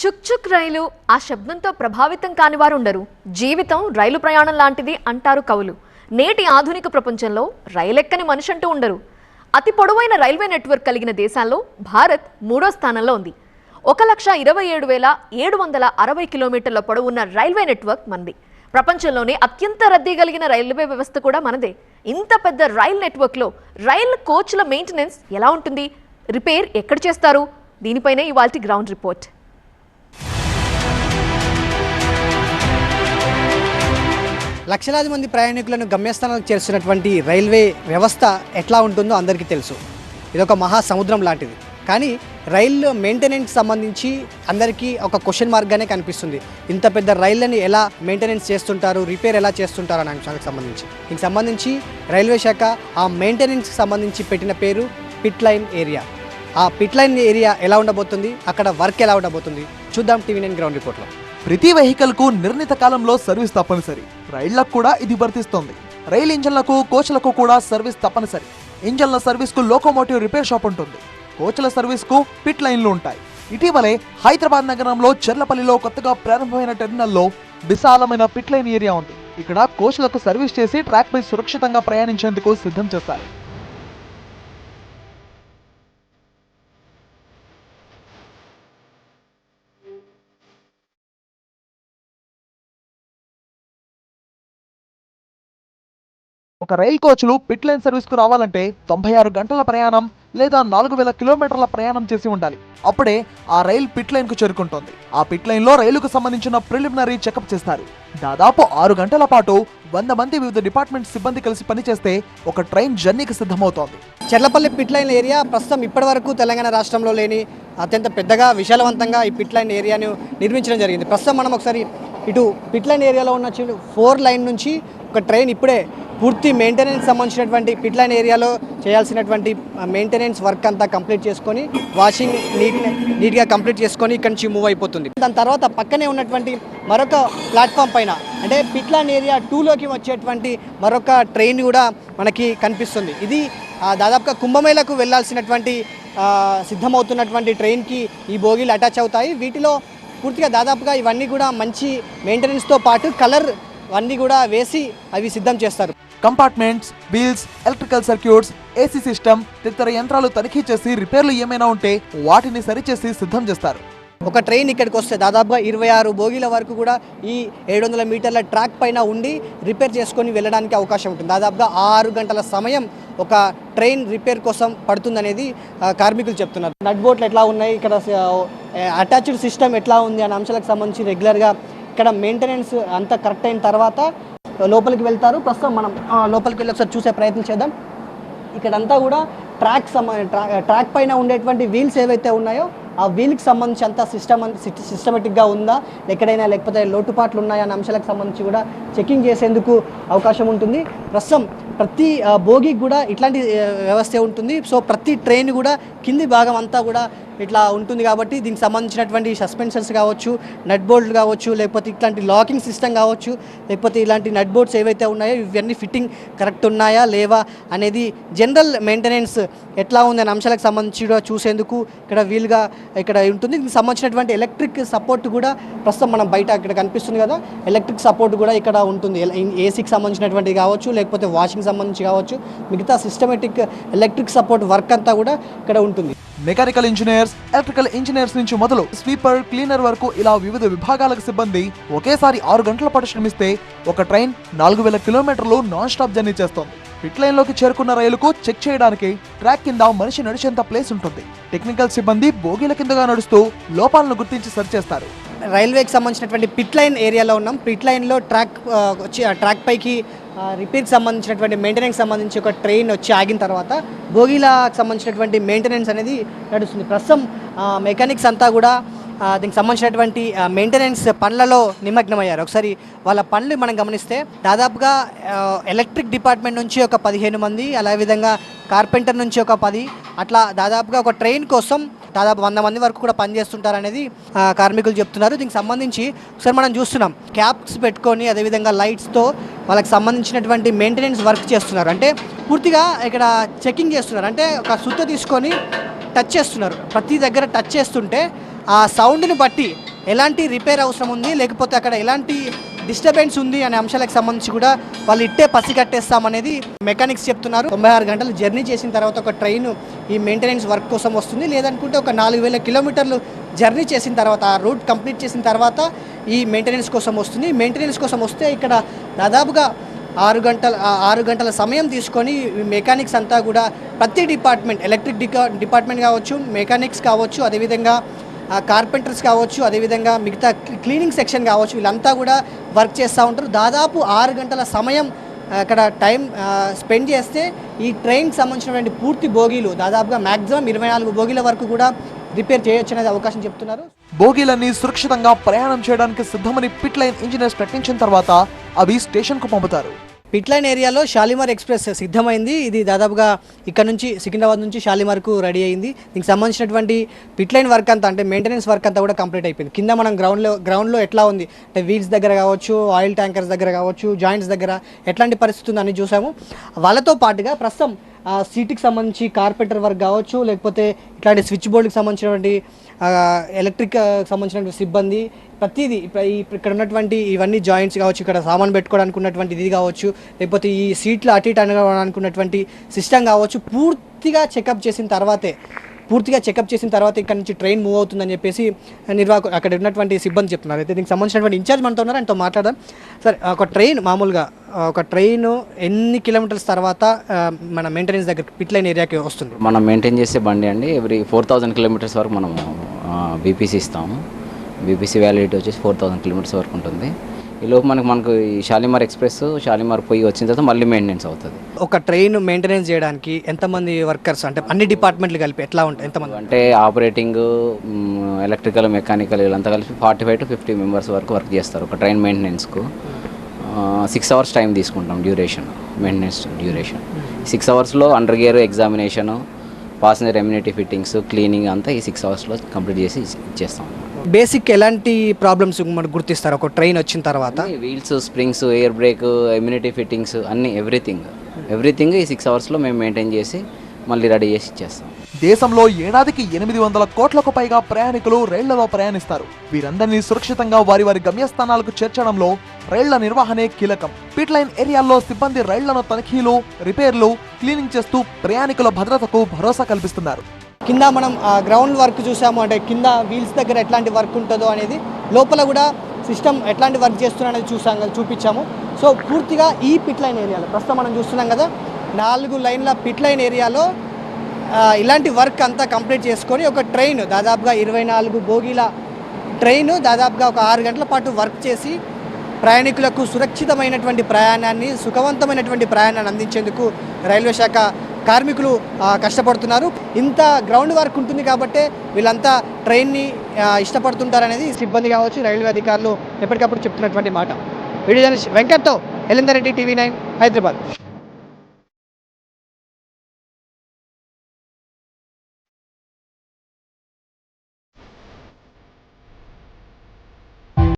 చుక్ చుక్ రైలు ఆ శబ్దంతో ప్రభావితం కాని వారు ఉండరు జీవితం రైలు ప్రయాణం లాంటిది అంటారు కవులు. నేటి ఆధునిక ప్రపంచంలో రైలెక్కని మనిషి అంటూ ఉండరు. అతి పొడవైన రైల్వే నెట్వర్క్ కలిగిన దేశాల్లో భారత్ మూడో స్థానంలో ఉంది. ఒక లక్ష ఇరవై ఏడు వేల ఏడు వందల అరవై కిలోమీటర్ల పొడవున్న రైల్వే నెట్వర్క్ మనది. ప్రపంచంలోనే అత్యంత రద్దీ కలిగిన రైల్వే వ్యవస్థ కూడా మనదే. ఇంత పెద్ద రైల్ నెట్వర్క్లో రైల్ కోచ్ల మెయింటెనెన్స్ ఎలా ఉంటుంది? రిపేర్ ఎక్కడ చేస్తారు? దీనిపైనే ఇవాల్టి గ్రౌండ్ రిపోర్ట్. లక్షలాది మంది ప్రయాణికులను గమ్యస్థానాలకు చేరుస్తున్నటువంటి రైల్వే వ్యవస్థ ఎట్లా ఉంటుందో అందరికీ తెలుసు. ఇదొక మహా సముద్రం లాంటిది. కానీ రైలు మెయింటెనెన్స్ సంబంధించి అందరికీ ఒక క్వశ్చన్ మార్క్గానే కనిపిస్తుంది. ఇంత పెద్ద రైళ్ళని ఎలా మెయింటెనెన్స్ చేస్తుంటారు రిపేర్ ఎలా చేస్తుంటారు అనే అంశానికి సంబంధించి. దీనికి సంబంధించి రైల్వే శాఖ ఆ మెయింటెనెన్స్కి సంబంధించి పెట్టిన పేరు పిట్ లైన్ ఏరియా ఆ పిట్ లైన్ ఏరియా ఎలా ఉండబోతుంది? అక్కడ వర్క్ ఎలా ఉండబోతుంది? చూద్దాం టీవీ నైన్ గ్రౌండ్ రిపోర్ట్లో. ప్రతి వెహికల్కు నిర్ణీత కాలంలో సర్వీస్ తప్పనిసరి. రైళ్ళకు కూడా ఇది వర్తిస్తుంది. రైల్ ఇంజన్లకు కోచ్లకు కూడా సర్వీస్ తప్పనిసరి. ఇంజన్ల సర్వీస్కు లోకోమోటివ్ రిపేర్ షాప్ ఉంటుంది. కోచ్ల సర్వీస్కు పిట్ లైన్లు ఉంటాయి. ఇటీవలే హైదరాబాద్ నగరంలో చెర్లపల్లిలో కొత్తగా ప్రారంభమైన టెర్మినల్లో విశాలమైన పిట్ లైన్ ఏరియా ఉంది. ఇక్కడ కోచ్లకు సర్వీస్ చేసి ట్రాక్ పై సురక్షితంగా ప్రయాణించేందుకు సిద్ధం చేస్తారు. ఒక రైల్ కోచ్లు పిట్ లైన్ సర్వీస్కు రావాలంటే తొంభై ఆరు గంటల ప్రయాణం లేదా నాలుగు వేల కిలోమీటర్ల ప్రయాణం చేసి ఉండాలి. అప్పుడే ఆ రైల్ పిట్ లైన్కు చేరుకుంటుంది. ఆ పిట్ లైన్లో రైలుకు సంబంధించిన ప్రిలిమినరీ చెకప్ చేస్తారు. దాదాపు ఆరు గంటల పాటు వంద మంది వివిధ డిపార్ట్మెంట్ సిబ్బంది కలిసి పనిచేస్తే ఒక ట్రైన్ జర్నీకి సిద్ధమవుతోంది. చెర్లపల్లి పిట్ లైన్ ఏరియా ప్రస్తుతం ఇప్పటివరకు తెలంగాణ రాష్ట్రంలో లేని అత్యంత పెద్దగా విశాలవంతంగా ఈ పిట్ లైన్ ఏరియాను నిర్మించడం జరిగింది. ప్రస్తుతం మనం ఒకసారి ఇటు పిట్ లైన్ ఏరియాలో ఉన్న ఫోర్ లైన్ నుంచి ఒక ట్రైన్ ఇప్పుడే పూర్తి మెయింటెనెన్స్ సంబంధించినటువంటి పిట్ లైన్ ఏరియాలో చేయాల్సినటువంటి మెయింటెనెన్స్ వర్క్ అంతా కంప్లీట్ చేసుకొని వాషింగ్ నీట్ నీట్గా కంప్లీట్ చేసుకొని ఇక్కడి నుంచి మూవ్ అయిపోతుంది. దాని తర్వాత పక్కనే ఉన్నటువంటి మరొక ప్లాట్ఫామ్ పైన అంటే పిట్ లైన్ ఏరియా టూలోకి వచ్చేటువంటి మరొక ట్రైన్ కూడా మనకి కనిపిస్తుంది. ఇది దాదాపుగా కుంభమేళకు వెళ్ళాల్సినటువంటి సిద్ధమవుతున్నటువంటి ట్రైన్కి ఈ బోగీలు అటాచ్ అవుతాయి. వీటిలో పూర్తిగా దాదాపుగా ఇవన్నీ కూడా మంచి మెయింటెనెన్స్తో పాటు కలర్ అన్నీ కూడా వేసి అవి సిద్ధం చేస్తారు. Compartments wheels electrical circuits AC system తదితర యంత్రాలు తనిఖీ చేసి రిపేర్లు ఏమైనా ఉంటే వాటిని సరిచేసి సిద్ధం చేస్తారు. ఒక ట్రైన్ ఇక్కడికి వస్తే దాదాపుగా ఇరవై ఆరు బోగీల వరకు కూడా ఈ ఏడు వందల మీటర్ల ట్రాక్ పైన ఉండి రిపేర్ చేసుకొని వెళ్ళడానికి అవకాశం ఉంటుంది. దాదాపుగా ఆరు గంటల సమయం ఒక ట్రైన్ రిపేర్ కోసం పడుతుందనేది కార్మికులు చెప్తున్నారు. నట్ బోట్లు ఎట్లా ఉన్నాయి? ఇక్కడ అటాచ్డ్ సిస్టమ్ ఎట్లా ఉంది అనే అంశాలకు సంబంధించి రెగ్యులర్గా ఇక్కడ మెయింటెనెన్స్ అంతా కరెక్ట్ అయిన తర్వాత లోపలికి వెళ్తారు. ప్రస్తుతం మనం లోపలికి వెళ్ళి ఒకసారి చూసే ప్రయత్నం చేద్దాం. ఇక్కడంతా కూడా ట్రాక్ సంబ ట్రాక్ పైన ఉండేటువంటి వీల్స్ ఏవైతే ఉన్నాయో ఆ వీల్కి సంబంధించి అంతా సిస్టమ్ సిస్టమేటిక్గా ఉందా? ఎక్కడైనా లేకపోతే లోటుపాట్లు ఉన్నాయా? అనే అంశాలకు సంబంధించి కూడా చెకింగ్ చేసేందుకు అవకాశం ఉంటుంది. ప్రస్తుతం ప్రతి భోగికి బోగికి కూడా ఇట్లాంటి వ్యవస్థ ఉంటుంది. సో ప్రతి ట్రైన్ కూడా కింది భాగం అంతా కూడా ఇట్లా ఉంటుంది కాబట్టి దీనికి సంబంధించినటువంటి సస్పెన్షన్స్ కావచ్చు నట్ బోల్ట్ కావచ్చు లేకపోతే ఇట్లాంటి లాకింగ్ సిస్టమ్ కావచ్చు లేకపోతే ఇలాంటి నట్ బోర్డ్స్ ఏవైతే ఉన్నాయో ఇవన్నీ ఫిట్టింగ్ కరెక్ట్ ఉన్నాయా లేవా అనేది జనరల్ మెయింటెనెన్స్ ఎట్లా ఉంది అనే అంశాలకు సంబంధించి చూసేందుకు ఇక్కడ వీలుగా ఇక్కడ ఉంటుంది. దీనికి సంబంధించినటువంటి ఎలక్ట్రిక్ సపోర్ట్ కూడా ప్రస్తుతం మనం బయట ఇక్కడ కనిపిస్తుంది కదా ఎలక్ట్రిక్ సపోర్ట్ కూడా ఇక్కడ ఉంటుంది. ఏసీకి సంబంధించినటువంటి కావచ్చు లేకపోతే వాషింగ్ సంబంధించి కావచ్చు మిగతా సిస్టమేటిక్ ఎలక్ట్రిక్ సపోర్ట్ వర్క్ అంతా కూడా ఇక్కడ ఉంటుంది. మెకానికల్ ఇంజనీర్స్ ఎలక్ట్రికల్ ఇంజనీర్స్ నుంచి మొదలు స్వీపర్ క్లీనర్ వరకు ఇలా వివిధ విభాగాలకు సిబ్బంది ఒకేసారి ఆరు గంటల పాటు శ్రమిస్తే ఒక ట్రైన్ నాలుగు వేల కిలోమీటర్లు నాన్ స్టాప్ జర్నీ చేస్తోంది. పిట్ లైన్లోకి చేరుకున్న రైలుకు చెక్ చేయడానికి ట్రాక్ కింద మనిషి నడిచేంత ప్లేస్ ఉంటుంది. టెక్నికల్ సిబ్బంది బోగీల కిందగా నడుస్తూ లోపాలను గుర్తించి సరిచేస్తారు రైల్వేకి సంబంధించినటువంటి పిట్ లైన్ ఏరియాలో ఉన్నాం. పిట్ లైన్లో ట్రాక్ వచ్చి ట్రాక్ పైకి రిపేర్కి సంబంధించినటువంటి మెయింటెనెన్స్ సంబంధించి ఒక ట్రైన్ వచ్చి ఆగిన తర్వాత బోగీలకు సంబంధించినటువంటి మెయింటెనెన్స్ అనేది నడుస్తుంది. ప్రస్తుతం మెకానిక్స్ అంతా కూడా దీనికి సంబంధించినటువంటి మెయింటెనెన్స్ పనులలో నిమగ్నమయ్యారు. ఒకసారి వాళ్ళ పనులు మనం గమనిస్తే దాదాపుగా ఎలక్ట్రిక్ డిపార్ట్మెంట్ నుంచి ఒక పదిహేను మంది అదేవిధంగా కార్పెంటర్ నుంచి ఒక పది అట్లా దాదాపుగా ఒక ట్రైన్ కోసం దాదాపు వంద మంది వరకు కూడా పనిచేస్తుంటారు అనేది కార్మికులు చెప్తున్నారు. దీనికి సంబంధించి ఒకసారి మనం చూస్తున్నాం. క్యాప్స్ పెట్టుకొని అదేవిధంగా లైట్స్తో వాళ్ళకి సంబంధించినటువంటి మెయింటెనెన్స్ వర్క్ చేస్తున్నారు. అంటే పూర్తిగా ఇక్కడ చెకింగ్ చేస్తున్నారు. అంటే ఒక సుత్త తీసుకొని టచ్ చేస్తున్నారు. ప్రతి దగ్గర టచ్ చేస్తుంటే ఆ సౌండ్ని బట్టి ఎలాంటి రిపేర్ అవసరం ఉంది లేకపోతే అక్కడ ఎలాంటి డిస్టర్బెన్స్ ఉంది అనే అంశాలకు సంబంధించి కూడా వాళ్ళు ఇట్టే పసి కట్టేస్తామనేది మెకానిక్స్ చెప్తున్నారు. తొంభై ఆరు గంటలు జర్నీ చేసిన తర్వాత ఒక ట్రైన్ ఈ మెయింటెనెన్స్ వర్క్ కోసం వస్తుంది. లేదనుకుంటే ఒక నాలుగు వేల కిలోమీటర్లు జర్నీ చేసిన తర్వాత ఆ రూట్ కంప్లీట్ చేసిన తర్వాత ఈ మెయింటెనెన్స్ కోసం వస్తుంది. మెయింటెనెన్స్ కోసం వస్తే ఇక్కడ దాదాపుగా ఆరు గంటల ఆరు గంటల సమయం తీసుకొని మెకానిక్స్ అంతా కూడా ప్రతి డిపార్ట్మెంట్ ఎలక్ట్రిక్ డికా డిపార్ట్మెంట్ కావచ్చు మెకానిక్స్ కావచ్చు అదేవిధంగా కార్పెంటర్స్ కావచ్చు అదేవిధంగా మిగతా క్లీనింగ్ సెక్షన్ కావచ్చు వీళ్ళంతా కూడా వర్క్ చేస్తూ ఉంటారు. దాదాపు ఆరు గంటల సమయం అక్కడ టైం స్పెండ్ చేస్తే ఈ ట్రైన్కి సంబంధించినటువంటి పూర్తి బోగీలు దాదాపుగా మ్యాక్సిమం ఇరవై నాలుగు బోగీల వరకు కూడా రిపేర్ చేయొచ్చు అనేది అవకాశం చెప్తున్నారు. బోగీలన్నీ సురక్షితంగా ప్రయాణం చేయడానికి సిద్ధమని పిట్ లైన్ ఇంజనీర్స్ ప్రకటించిన తర్వాత అవి స్టేషన్కు పంపుతారు. పిట్ లైన్ ఏరియాలో షాలిమార్ ఎక్స్ప్రెస్ సిద్ధమైంది. ఇది దాదాపుగా ఇక్కడ నుంచి సికింద్రాబాద్ నుంచి షాలిమార్కు రెడీ అయింది. దీనికి సంబంధించినటువంటి పిట్ లైన్ వర్క్ అంతా అంటే మెయింటెనెన్స్ వర్క్ అంతా కూడా కంప్లీట్ అయిపోయింది. కింద మనం గ్రౌండ్లో గ్రౌండ్లో ఎట్లా ఉంది? అంటే వీల్స్ దగ్గర కావచ్చు ఆయిల్ ట్యాంకర్స్ దగ్గర కావచ్చు జాయింట్స్ దగ్గర ఎట్లాంటి పరిస్థితి ఉందని చూసాము. వాళ్ళతో పాటుగా ప్రస్తుతం సీట్కి సంబంధించి కార్పెంటర్ వర్క్ కావచ్చు లేకపోతే ఇట్లాంటి స్విచ్ బోర్డుకి సంబంధించినటువంటి ఎలక్ట్రిక్ సంబంధించినటువంటి సిబ్బంది ప్రతిదీ ఇప్పుడు ఇక్కడ ఉన్నటువంటి ఇవన్నీ జాయింట్స్ కావచ్చు ఇక్కడ సామాన్ పెట్టుకోవడానికి ఉన్నటువంటి ఇది కావచ్చు లేకపోతే ఈ సీట్లు అటు ఇటు అనుకోవడానికి ఉన్నటువంటి సిస్టమ్ కావచ్చు పూర్తిగా చెకప్ చేసిన తర్వాతే పూర్తిగా చెకప్ చేసిన తర్వాత ఇక్కడ నుంచి ట్రైన్ మూవ్ అవుతుందని చెప్పేసి నిర్వాహకు అక్కడ ఉన్నటువంటి సిబ్బంది చెప్తున్నారు. అయితే దీనికి సంబంధించినటువంటి ఇన్ఛార్జ్ మనతో ఉన్నారు? ఆయనతో మాట్లాడదాం. సార్ ఒక ట్రైన్ మామూలుగా ఒక ట్రైన్ ఎన్ని కిలోమీటర్స్ తర్వాత మన మెయింటెనెన్స్ దగ్గర పిట్ లైన్ ఏరియాకి వస్తుంది? మనం మెయింటైన్ చేసే బండి అండి ఎవ్రీ ఫోర్ థౌజండ్ కిలోమీటర్స్ వరకు మనం బీపీసీ ఇస్తాము. బీపీసీ వ్యాలిడిటీ వచ్చేసి ఫోర్ థౌజండ్ కిలోమీటర్స్ వరకు ఉంటుంది. ఈలోపు మనకు మనకు ఈ షాలిమార్ ఎక్స్ప్రెస్ షాలిమార్ పోయి వచ్చిన తర్వాత మళ్ళీ మెయింటెనెన్స్ అవుతుంది. ఒక ట్రైన్ మెయింటెనెన్స్ చేయడానికి ఎంతమంది వర్కర్స్ అంటే అన్ని డిపార్ట్మెంట్లు కలిపి ఎట్లా ఉంటాయి ఎంతమంది? అంటే ఆపరేటింగ్ ఎలక్ట్రికల్ మెకానికల్ వీళ్ళంతా కలిపి forty five to fifty members వరకు వర్క్ చేస్తారు ఒక ట్రైన్ మెయింటెనెన్స్కు సిక్స్ అవర్స్ టైం తీసుకుంటాం డ్యూరేషన్ మెయింటెనెన్స్ డ్యూరేషన్ సిక్స్ అవర్స్లో under gear examination passenger amenity fittings cleaning అంతా ఈ సిక్స్ అవర్స్లో కంప్లీట్ చేసి ఇచ్చేస్తాం. బేసిక్ ఎలాంటి ప్రాబ్లమ్స్ మనకు గుర్తిస్తారు? ఒక ట్రైన్ వచ్చిన తర్వాత. Wheels springs air brake amenity fittings అన్ని ఎవ్రీథింగ్. ఎవ్రీథింగ్ ఈ సిక్స్ అవర్స్లో మేము మెయింటైన్ చేసి మళ్ళీ రెడీ చేసి ఇచ్చేస్తాం. దేశంలో ఏడాదికి ఎనిమిది వందల కోట్లకు పైగా ప్రయాణికులు రైళ్ళలో ప్రయాణిస్తారు. వీరందరినీ సురక్షితంగా వారి వారి గమ్యస్థానాలకు చేర్చడంలో రైళ్ళ నిర్వహణే కీలకం. పిట్ లైన్ ఏరియాల్లో సిబ్బంది రైళ్ళను తనిఖీలు రిపేర్లు క్లీనింగ్ చేస్తూ ప్రయాణికుల భద్రతకు భరోసా కల్పిస్తున్నారు. కింద మనం గ్రౌండ్ వర్క్ చూసాము అంటే కింద వీల్స్ దగ్గర ఎట్లాంటి వర్క్ ఉంటుందో అనేది లోపల కూడా సిస్టమ్ ఎట్లాంటి వర్క్ చేస్తున్నా అనేది చూసాం కదా చూపించాము. సో పూర్తిగా ఈ పిట్ లైన్ ఏరియాలో ప్రస్తుతం మనం చూస్తున్నాం కదా నాలుగు లైన్ల పిట్ లైన్ ఏరియాలో ఇలాంటి వర్క్ అంతా కంప్లీట్ చేసుకొని ఒక ట్రైన్ దాదాపుగా ఇరవై నాలుగు బోగీల ట్రైన్ దాదాపుగా ఒక ఆరు గంటల పాటు వర్క్ చేసి ప్రయాణికులకు సురక్షితమైనటువంటి ప్రయాణాన్ని సుఖవంతమైనటువంటి ప్రయాణాన్ని అందించేందుకు రైల్వే శాఖ కార్మికులు కష్టపడుతున్నారు. ఇంత గ్రౌండ్ వర్క్ ఉంటుంది కాబట్టి వీళ్ళంతా ట్రైన్ని ఇష్టపడుతుంటారనేది సిబ్బంది కావచ్చు రైల్వే అధికారులు ఎప్పటికప్పుడు చెప్తున్నటువంటి మాట. వీడియో జర్నలిస్ట్ వెంకట్తో ఎలిందరెడ్డి టీవీ నైన్ హైదరాబాద్.